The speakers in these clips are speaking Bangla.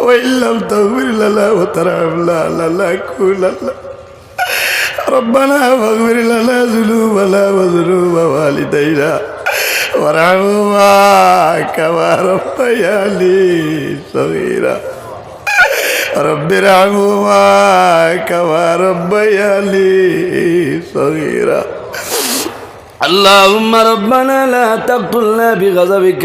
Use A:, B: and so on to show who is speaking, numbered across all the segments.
A: وإن لم تغفر لنا وترحمنا لنكونن ربنا فاغفر لنا ذنوبنا وذنوب والدينا وارحمهما كما ربياني صغيرا رب ارحمهما كما ربياني صغيرا اللهم ربنا لا تقتلنا بغضبك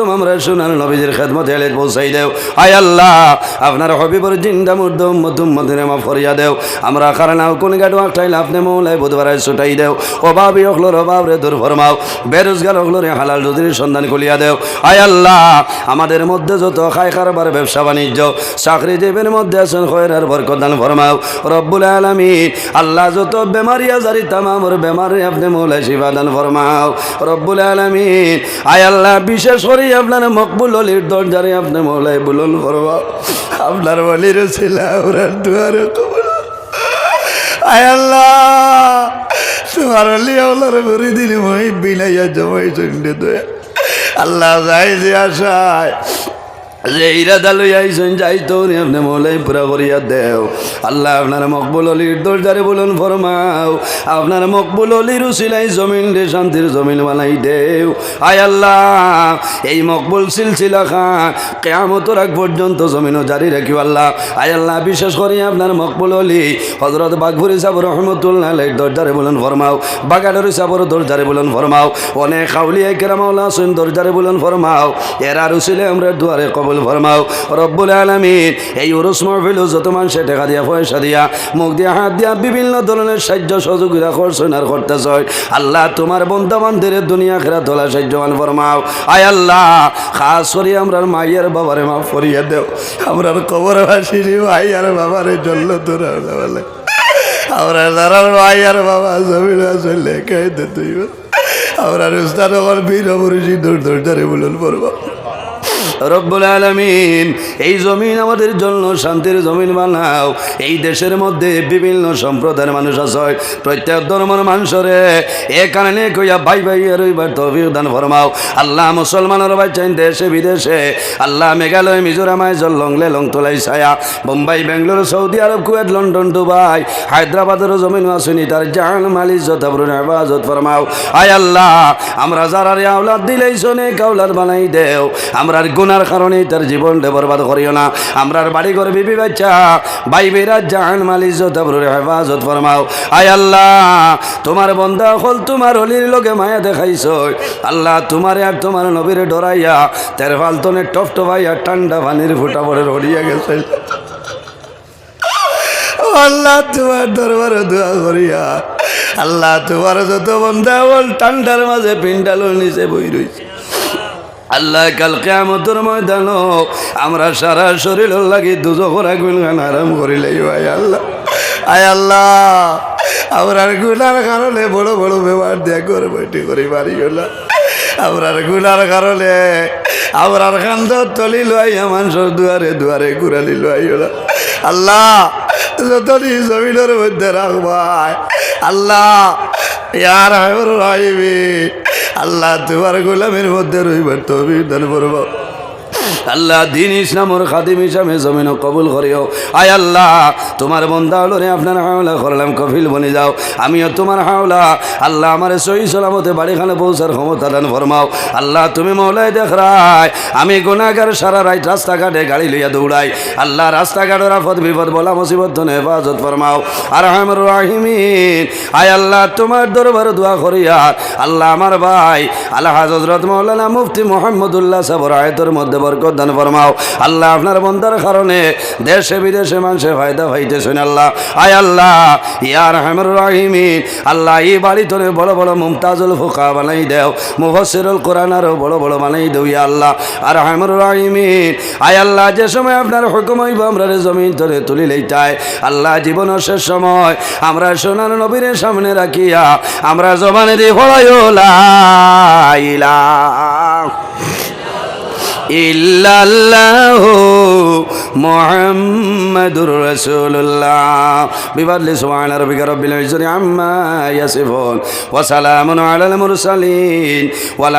A: আমরা সোনার নবীজির খেদমত এলে পৌঁছাই দেও। আয় আল্লাহ, আপনার হবিবর জিন্দা মুর্দ মধুম মধুরে মা ফরিয়া দেও। আমরা কারণাও কোন গাড়ি আটাইলে আপনি মৌলাই বুধবার ছুটাই দেও। অভাবী অখলোর অভাব রে দূর ফরমাও। বেরোজগার অখলোরে হালাল রুজির সন্ধান খুলিয়া দেও। আয় আল্লাহ, আমাদের মধ্যে যত খাই কারবার, ব্যবসা বাণিজ্য, চাকরি জীবের মধ্যে আছেন খয়ের বরকত দান ফরমাও। রব্বুল আলমিন, আল্লাহ যত বেমারি আজারি তামামর বেমারি আপনি মৌলাই শিবা দান ফরমাও। রব্বুল আলমিন, আয় আল্লাহ, বিশেষ করে আপনার মকবুল অলির দরজারে আপনি মৌলাই বুলন করবা। আপনার অলির ছিল ওরার দুয়ারে আয় আল্লাহ, তোমার লিয়াওলার ভরি দিন মই বিলাইয়া জমাই চন্ডে দয়া। আল্লাহ যাই যে আশায় যে ইরাদা লই আইসেন যাইতো নি আপনি মৌলাই পুরা করিয়া দেও। আল্লাহ আপনার মকবুল অলির দরজারে বলুন ফরমাও। আপনার মকবুল অলির উসিলাই জমিন রে, শান্তির জমিন বানাই দেও। আয় আল্লাহ, এই মকবুল সিলসিলা খান, কেয়ামতর আগ পর্যন্ত জমিনও জারি রাখিও আল্লাহ। আয় আল্লাহ, বিশেষ করে আপনার মকবুল অলি হজরত বাঘপুরি সাবর রহমতুল্লাহ আলাইহির দরজারে বলুন ফরমাও, বাগাডরি সাবর দরজারে বলুন ফরমাও, অনেক খাউলিয়া কেরামাউলা আসেন দরজারে বলুন ফরমাও। এরা রুসিলে আমরা দুয়ারে কবল ফরমাও। রব্বুল আলমিন, এই উরুস মহফিল যত মানুষে টাকা দিয়া, পয়সা দিয়া, মুখ দিয়া, হাত দিয়া বিভিন্ন ধরনের সাহায্য সহযোগিতা করছেন আর করতেছ। আল্লাহ তোমার বন্ধু বান্ধবের দুনিয়া খেরা তোলা সাহায্যবান ফরমাও। আয় আল্লাহ, খাস করি আমরা মাইয়ের বাবারে মা ফরিয়া দেও। আমরা কবর ভাসিনি ভাই আর বাবারে জল্ল বলে আমরা যারা ভাই আর বাবা জমিন আসলে খাইতে তুই। আমরা রুস্তান আমার বীর অমরিষি দৌড় দৌড় ধরে বলুন পড়ব রব্বুল আলমিন, এই জমিন আমাদের জন্য শান্তির জমিন বানাও। এই দেশের মধ্যে বিভিন্ন সম্প্রদায়ের মানুষ আছে, প্রত্যেক ধর্মের মানুষরে এ কারণে কইয়া ভাই ভাই ওইবার তৌফিক দান ফরমাও। আল্লাহ মুসলমানের বাচ্চাইন দেশে, বিদেশে, আল্লাহ মেঘালয়, মিজোরাম, আইজল, লংলে লং তোলাই ছায়া, Bombay, Bangalore, Saudi Arab, Kuwait, London, Dubai, হায়দ্রাবাদের জমিন আসুনি তার জান মালিক যথাপুর হেফাজত ফরমাও। আয় আল্লাহ, আমরা যারা আওলাদ দিলেই শোনে কাউলার বানাই দেও, আমরার গুনার কারণে তার জীবনটা বরবাদ করিও না। আমরার বাড়ি ঘর, বিবি বাচ্চা, ভাই বেরা মালিক যথাপুর হেফাজত ফরমাও। আয় আল্লাহ, তোমার বন্ধা হল তোমার হলির লোকে মায়া দেখাইছ। আল্লাহ, তোমারে আর তোমার নবীরে ডরাইয়া তের ফালতনে টপ টপাইয়া ঠান্ডা পানির ফুটা পরে রড়িয়া গেছে। আল্লাহ, তোমার দরবারে দোয়া করিয়া, আল্লাহ, তোমার যত বন্ধা বল ঠান্ডার মাঝে পিন্ডালোর নিচে বই রয়েছে আল্লাহ কাল কেমতর ময়দান আমরা সারা শরীর লাগি দুজো করা গুলগান আরাম করিলে আয় আল্লাহ আয় আল্লাহ। আমরার গুনার কারণে বড় বড় ব্যবহার দিয়া করে বইটি করে, বাড়ি গেল। আমরার গুনার কারণে আমরার কান্দ তলি লইয়া মানুষের দুয়ারে দুয়ারে ঘুরালি লই আল্লাহ যতনি জমিনের মধ্যে রাখবাই, আল্লাহ, ইয়ার হায়র রাইবি আল্লাহ তোমার গোলামের মধ্যে রইবার তবে দান করব। আল্লাহ দিন ইসলামর খাদিম হিসাবে জমিন কবুল করিও। আয় আল্লাহ, তোমার বন্ধা হলো রে, আপনার হাওলা করলাম, কফিল বনে যাও। আমিও তোমার হাওলা, আল্লাহ আমার সহি সালামতে বাড়িখানে পৌঁছার ক্ষমতা দান ফরমাও। আল্লাহ তুমি মৌলাই দেখ রায়, আমি গুণাগার সারা রাইট রাস্তাঘাটে গাড়ি লইয়া দৌড়াই। আল্লাহ রাস্তাঘাটের আফত বিপদ, বলা মুসিবত, ধনে হেফাজত ফরমাও। আর আমার রাহিমিন, আয় আল্লাহ তোমার দরবার দোয়া করিয়া। আল্লাহ আমার ভাই, আল্লাহ হজরত মৌলানা মুফতি মোহাম্মদুল্লাহ সাবর আয়তর মধ্যে বর বরকত দান ফরমাও। আল্লাহ আপনার বন্দার কারণে দেশে বিদেশে মানুষে ফায়দা পাইতেছেন আল্লাহ। আয় আল্লাহ ইয়ার হেমর রাহিমিন। আল্লাহ এই বাড়ি তোরে বড় বড় মুমতাজুল ফুকা বানাই দেও। মুফসিরুল কোরআন আরও বড় বড় বানাই দেও ইয়া আল্লাহ। আর হেমর রাহিমিন। আয় আল্লাহ, যে সময় আপনার হুকুম হইব আমরা জমিন তোরে তুলি লইতাই। আল্লাহ জীবনের শেষ সময় আমরা সোনার নবীর সামনে রাখিয়া আমরা জবানে দিয়ে ফলাইও লাইলা ইল্লাল্লাহ মুহাম্মাদুর রাসূলুল্লাহ। বিবাদলি, সুবহান রাব্বিকা রাব্বিল ইজ্জতি আম্মা ইয়াসিফুন। ওয়া সালামুন আলাল মুরসালিন। ওয়াল